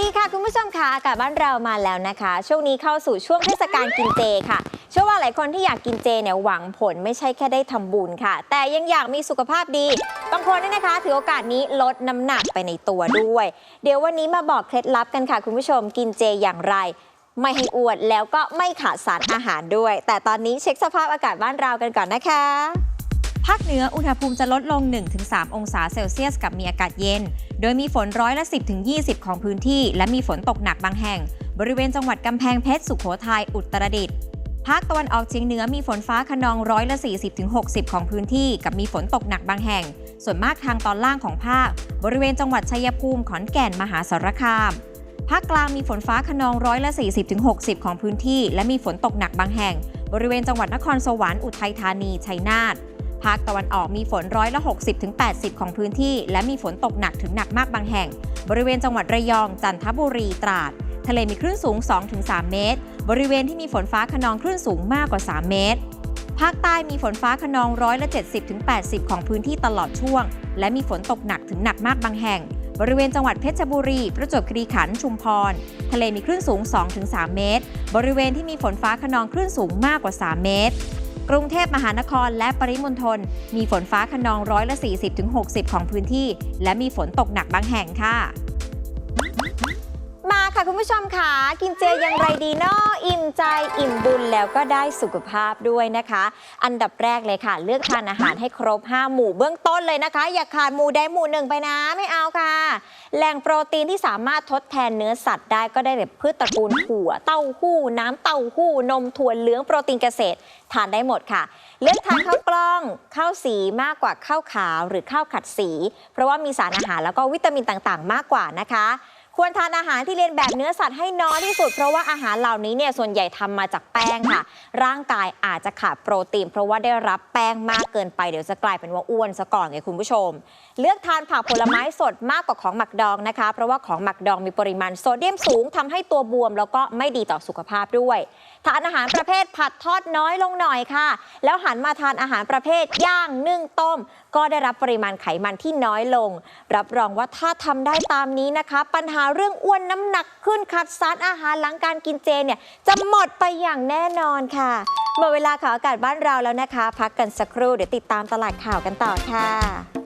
ดีค่ะคุณผู้ชมค่ะอากาศบ้านเรามาแล้วนะคะ ช่วงนี้เข้าสู่ช่วงเทศกาลกินเจค่ะเชื่อว่าหลายคนที่อยากกินเจเนี่ยหวังผลไม่ใช่แค่ได้ทำบุญค่ะ แต่ยังอยากมีสุขภาพดีบางคนเนี่ยนะคะ ถือโอกาสนี้ลดน้ำหนักไปในตัวด้วย เดี๋ยววันนี้มาบอกเคล็ดลับกันค่ะ คุณผู้ชมกินเจอย่างไร ไม่ให้อ้วนแล้วก็ไม่ขาดสารอาหารด้วย แต่ตอนนี้เช็คสภาพอากาศบ้านเรากันก่อนนะคะ ภาคเหนืออุณหภูมิจะลดลง 1-3 องศาเซลเซียสกับมีอากาศเย็น โดยมีฝนร้อยละ 10-20 ของพื้นที่ และมีฝนตกหนักบางแห่ง บริเวณจังหวัดกำแพงเพชรสุโขทัยอุตรดิตถ์ภาคตะวันออกเฉียงเหนือมีฝนฟ้าขนองร้อยละ 40-60 ของพื้นที่ กับมีฝนตกหนักบางแห่ง ส่วนมากทางตอนล่างของภาค บริเวณจังหวัดชัยภูมิขอนแก่นมหาสารคามภาคกลางมีฝนฟ้าขนองร้อยละ 40-60 ของพื้นที่ และมีฝนตกหนักบางแห่ง บริเวณจังหวัดนครสวรรค์อุทัยธานีชัยนาท ภาคตะวันออกมีฝนร้อยละ 60-80 ของพื้นที่ และมีฝนตกหนักถึงหนักมากบางแห่ง บริเวณจังหวัดระยอง จันทบุรี ตราด ทะเลมีคลื่นสูง 2-3 เมตร บริเวณที่มีฝนฟ้าขนองคลื่นสูงมากกว่า 3 เมตร ภาคใต้มีฝนฟ้าขนองร้อยละ70-80 ของพื้นที่ตลอดช่วง และมีฝนตกหนักถึงหนักมากบางแห่ง บริเวณจังหวัดเพชรบุรี ประจวบคีรีขันธ์ ชุมพร ทะเลมีคลื่นสูง 2-3 เมตร บริเวณที่มีฝนฟ้าขนองคลื่นสูงมากกว่า 3 เมตร กรุงเทพมหานครและปริมณฑลมีฝนฟ้าขนองร้อยละ 40-60 ของพื้นที่ และมีฝนตกหนักบางแห่งค่ะ ค่ะคุณผู้ชมค่ะกินเจอย่างไรดีเนาะอิ่มใจอิ่มบุญแล้วก็ได้สุขภาพด้วยนะคะ อันดับแรกเลยค่ะ เลือกทานอาหารให้ครบ 5 หมู่เบื้องต้นเลยนะคะ อย่าขาดหมู่ใดหมู่หนึ่งไปนะไม่เอาค่ะ แหล่งโปรตีนที่สามารถทดแทนเนื้อสัตว์ได้ก็ได้แบบพืชตระกูลถั่วเต้าหู้ น้ำเต้าหู้ นมถั่วเหลืองโปรตีนเกษตรทานได้หมดค่ะ เลือกทานข้าวกล้องข้าวสีมากกว่าข้าวขาว หรือข้าวขัดสี เพราะว่ามีสารอาหารแล้วก็วิตามินต่างๆ มากกว่านะคะ ควรทานอาหารที่เรียนแบบเนื้อสัตว์ให้น้อยที่สุด เพราะว่าอาหารเหล่านี้เนี่ยส่วนใหญ่ทำมาจากแป้งค่ะ ร่างกายอาจจะขาดโปรตีน เพราะว่าได้รับแป้งมากเกินไปเดี๋ยวจะกลายเป็นว่าอ้วนซะก่อนไงคุณผู้ชม เลือกทานผักผลไม้สดมากกว่าของหมักดองนะคะ เพราะว่าของหมักดองมีปริมาณโซเดียมสูงทำให้ตัวบวม แล้วก็ไม่ดีต่อสุขภาพด้วยทานอาหารประเภทผัดทอดน้อยลงหน่อยค่ะ แล้วหันมาทานอาหารประเภทย่างนึ่งต้ม ก็ได้รับปริมาณไขมันที่น้อยลง รับรองว่าถ้าทำได้ตามนี้นะคะ ปัญหาเรื่องอ้วนน้ำหนักขึ้นขัดสารอาหารหลังการกินเจเนี่ยจะหมดไปอย่างแน่นอนค่ะหมดเวลาข่าวอากาศบ้านเราแล้วนะคะ พักกันสักครู่เดี๋ยวติดตามตลาดข่าวกันต่อค่ะ